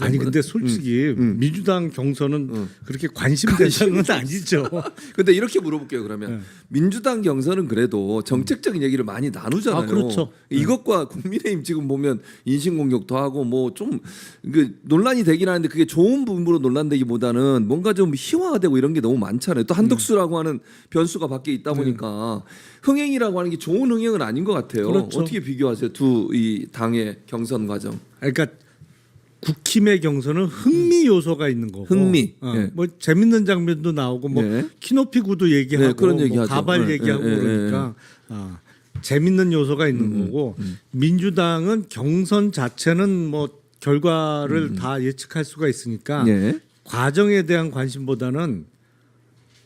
아니 근데 솔직히 민주당 경선은 그렇게 관심 대상은 아니죠. 근데 이렇게 물어볼게요. 그러면 네. 민주당 경선은 그래도 정책적인 얘기를 많이 나누잖아요. 아, 그렇죠. 이것과 국민의힘 지금 보면 인신공격도 하고 뭐좀그 논란이 되긴 하는데 그게 좋은 부분으로 논란되기보다는 뭔가 좀 희화화되고 이런 게 너무 많잖아요. 또 한덕수라고 하는 변수가 밖에 있다 보니까 흥행이라고 하는 게 좋은 흥행은 아닌 것 같아요. 네. 그렇죠. 어떻게 비교하세요? 두 이 당의 경선 과정. 그러니까 국힘의 경선은 흥미 요소가 있는 거고 흥미. 어, 예. 뭐 재밌는 장면도 나오고 뭐 네. 키높이 구도 얘기하고 네, 그런 뭐 얘기하죠. 가발 네, 얘기하고 네, 네, 그러니까 아, 재밌는 요소가 있는 음, 거고 민주당은 경선 자체는 뭐 결과를 음. 다 예측할 수가 있으니까 예. 과정에 대한 관심보다는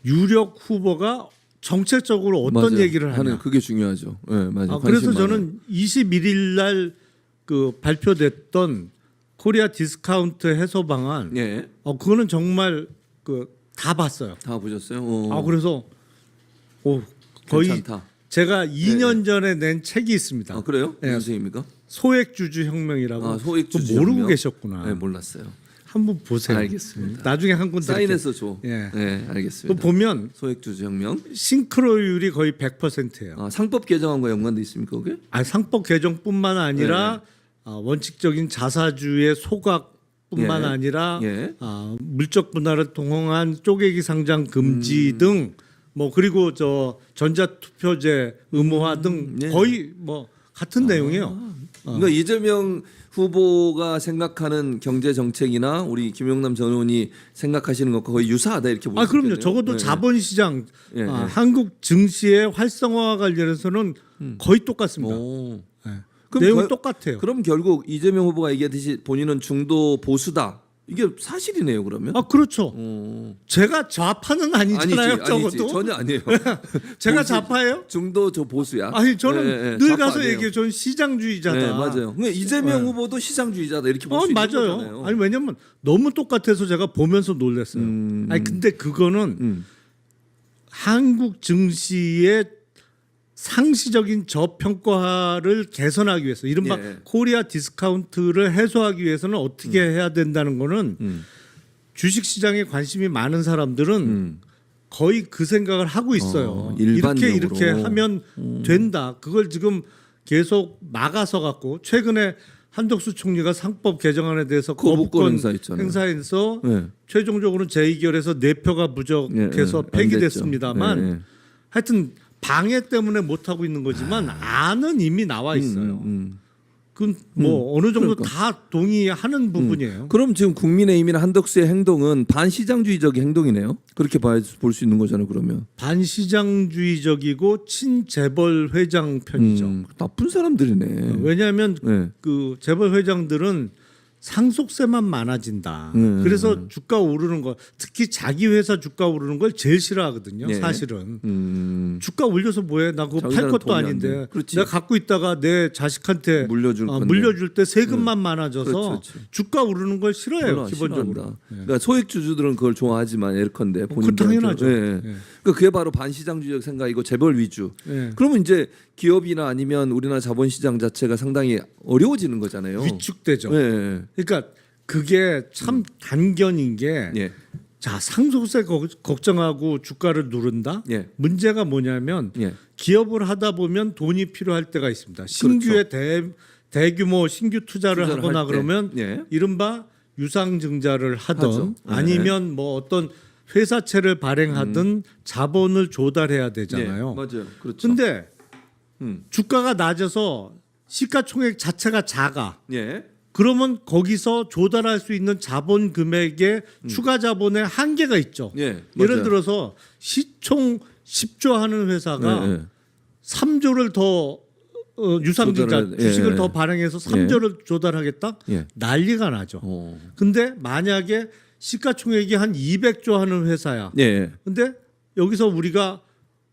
유력 후보가 정책적으로 어떤 맞아요. 얘기를 하냐. 하는 그게 중요하죠. 예, 맞아요. 아, 그래서 관심 많아요. 저는 21일 날 그 발표됐던 코리아 디스카운트 해소 방안 예. 어 그거는 정말 그 다 봤어요. 다 보셨어요? 어. 아 그래서 오 거의 괜찮다. 제가 2년 전에 낸 책이 있습니다. 아 그래요? 예. 무슨 책입니까? 소액주주 혁명이라고 아 소액주주 모르고 혁명? 계셨구나. 네 몰랐어요. 한번 보세요. 알겠습니다. 나중에 한 권 사인해서 줘. 예. 네 또 알겠습니다. 보면 소액주주 혁명. 싱크로율이 거의 100%예요. 아, 상법 개정안과 연관돼 있습니까 그게? 아, 상법 개정뿐만 아니라 네. 아, 원칙적인 자사주의 소각뿐만 예. 아니라 예. 아, 물적 분할을 통한 쪼개기 상장 금지 음. 등뭐 그리고 저 전자투표제 의무화 등 예. 거의 뭐 같은 내용이에요. 어. 그러니까 이재명 후보가 생각하는 경제 정책이나 우리 김용남 전 의원이 생각하시는 것과 거의 유사하다 이렇게 볼수 아 그럼요. 있겠네요. 적어도 네. 자본시장 예, 아, 예. 한국 증시의 활성화와 관련해서는 거의 똑같습니다. 오. 내용이 결- 똑같아요. 그럼 결국 이재명 후보가 얘기했듯이 본인은 중도 보수다. 이게 사실이네요 그러면? 아 그렇죠. 어. 제가 좌파는 아니잖아요. 아니지, 적어도 아니지 전혀 아니에요. 제가 보수- 좌파예요? 중도 저 보수야. 아니 저는 예, 예, 늘 가서. 얘기해요. 저는 시장주의자다. 네, 맞아요. 그러니까 이재명 후보도 시장주의자다 이렇게 볼어 있는 맞아요. 거잖아요. 아니 왜냐면 너무 똑같아서 제가 보면서 놀랐어요. 음. 아니 근데 그거는 음. 한국 증시의 상시적인 저평가를 개선하기 위해서 이른바 예. 코리아 디스카운트를 해소하기 위해서는 어떻게 해야 된다는 거는 음. 주식 시장에 관심이 많은 사람들은 음. 거의 그 생각을 하고 있어요. 어, 이렇게. 음. 이렇게 하면 된다. 그걸 지금 계속 막아서 갖고 최근에 한덕수 총리가 상법 개정안에 대해서 거부권 행사했잖아요. 행사해서 네. 최종적으로는 재의결에서 네 표가 부족해서 예, 예. 안 폐기됐습니다만. 예, 예. 하여튼 방해 때문에 못 하고 있는 거지만 안은 이미 나와 있어요. 음. 그건 뭐 어느 정도 그러니까. 다 동의하는 부분이에요. 그럼 지금 국민의힘이나 한덕수의 행동은 반시장주의적인 행동이네요. 그렇게 볼 수 있는 거잖아요. 그러면 반시장주의적이고 친재벌 회장 편이죠. 음, 나쁜 사람들이네. 왜냐하면 네. 그 재벌 회장들은 상속세만 많아진다. 음. 그래서 주가 오르는 거, 특히 자기 회사 주가 오르는 걸 제일 싫어하거든요. 네. 사실은 음, 주가 올려서 뭐해? 나 그거 팔 것도 아닌데. 내가 갖고 있다가 내 자식한테 물려줄 어. 물려줄 때 세금만 많아져서 그렇지, 그렇지. 주가 오르는 걸 싫어해요. 안 기본적으로. 싫어한다. 그러니까 소액 주주들은 그걸 좋아하지만 예컨대 본인 그 당연하죠. 예, 예. 예. 그러니까 그게 바로 반시장주의적 생각이고 재벌 위주. 예. 그러면 이제 기업이나 아니면 우리나라 자본시장 자체가 상당히 어려워지는 거잖아요. 위축되죠. 예, 그러니까 그게 참 단견인 게 예, 자, 상속세 거- 걱정하고 주가를 누른다? 예, 문제가 뭐냐면 예. 기업을 하다 보면 돈이 필요할 때가 있습니다. 신규의 대, 대규모 신규 투자를, 투자를 하거나. 그러면 예. 이른바 유상증자를 하던. 네. 아니면 뭐 어떤 회사채를 발행하든 자본을 조달해야 되잖아요. 예, 맞아요. 그렇죠. 근데 음. 주가가 낮아서 시가총액 자체가 작아. 예. 그러면 거기서 조달할 수 있는 자본 금액의 추가 자본의 한계가 있죠. 예. 예를 음. 맞아요. 들어서 시총 10조 하는 회사가 예, 예. 3조를 더 어, 유상증자 조달을- 주식을 예. 더 발행해서 3조를 조달하겠다? 예. 난리가 나죠. 어. 근데 만약에 시가총액이 한 200조 하는 회사야. 예, 예. 근데 여기서 우리가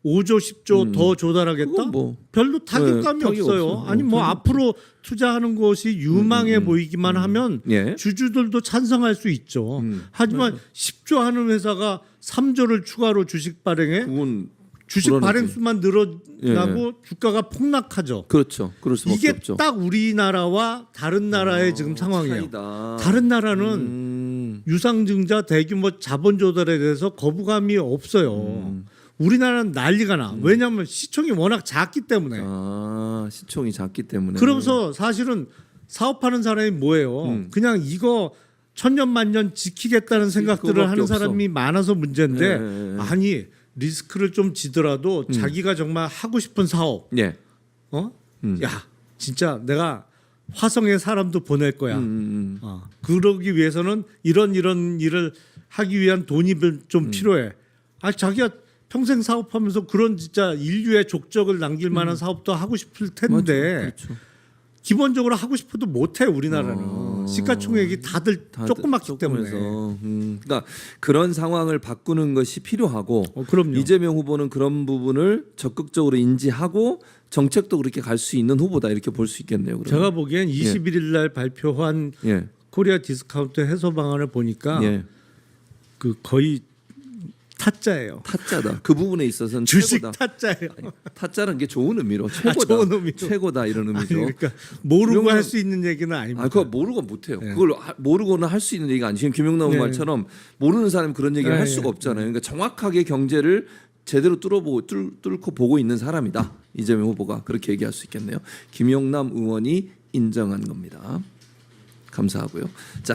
5조 10조 더 조달하겠다? 뭐 별로 타격감이 네, 없어요. 없어요. 아니 뭐 타격 앞으로 투자하는 것이 유망해 보이기만 하면 예. 주주들도 찬성할 수 있죠. 음, 하지만 10조 하는 회사가 3조를 추가로 주식 발행해 주식. 발행 수만 늘어나고 주가가 폭락하죠. 그렇죠. 그럴 수밖에 이게 없죠. 딱 우리나라와 다른 나라의 지금 상황이에요. 차이다. 다른 나라는 음, 유상증자 대규모 자본 조달에 대해서 거부감이 없어요. 음. 우리나라는 난리가 나. 왜냐하면 시총이 워낙 작기 때문에. 아 시총이 작기 때문에. 그러면서 사실은 사업하는 사람이 뭐예요? 음. 그냥 이거 천년 만년 지키겠다는 생각들을 하는 없어. 사람이 많아서 문제인데 네. 아니 리스크를 좀 지더라도 자기가 정말 하고 싶은 사업, 예. 어? 음. 야 진짜 내가 화성에 사람도 보낼 거야. 음, 음, 어, 그러기 위해서는 이런 이런 일을 하기 위한 돈이 음. 좀 필요해. 아 자기가 평생 사업하면서 그런 진짜 인류의 족적을 남길 만한 사업도 하고 싶을 음. 텐데 그렇죠. 기본적으로 하고 싶어도 못해 우리나라는 어. 시가총액이 다들 다들 조그맣기 때문에. 조그매서. 음, 그러니까 그런 상황을 바꾸는 것이 필요하고 어, 그럼요. 이재명 후보는 그런 부분을 적극적으로 인지하고 정책도 그렇게 갈 수 있는 후보다 이렇게 볼 수 있겠네요. 그러면. 제가 보기엔 21일 날 발표한 예. 코리아 디스카운트 해소 방안을 보니까 예. 그 거의 타짜예요. 타짜다. 그 부분에 있어서는 주식 최고다. 타짜예요. 타짜는 게 좋은 의미로 최고다. 좋은 의미로. 최고다 이런 아니, 의미죠. 그러니까 모르고 그러면- 할수 있는 얘기는 아닙니다. 아, 그거 모르고 못 해요. 네. 그걸 하- 모르고는 할 수 있는 얘기가 아니 지금 김용남 네. 말처럼 모르는 사람이 그런 얘기를 네, 할 수가 네. 없잖아요. 그러니까 정확하게 경제를 제대로 뚫어보고 뚫, 뚫고 보고 있는 사람이다. 이재명 후보가 그렇게 얘기할 수 있겠네요. 김용남 의원이 인정한 겁니다. 감사하고요. 자.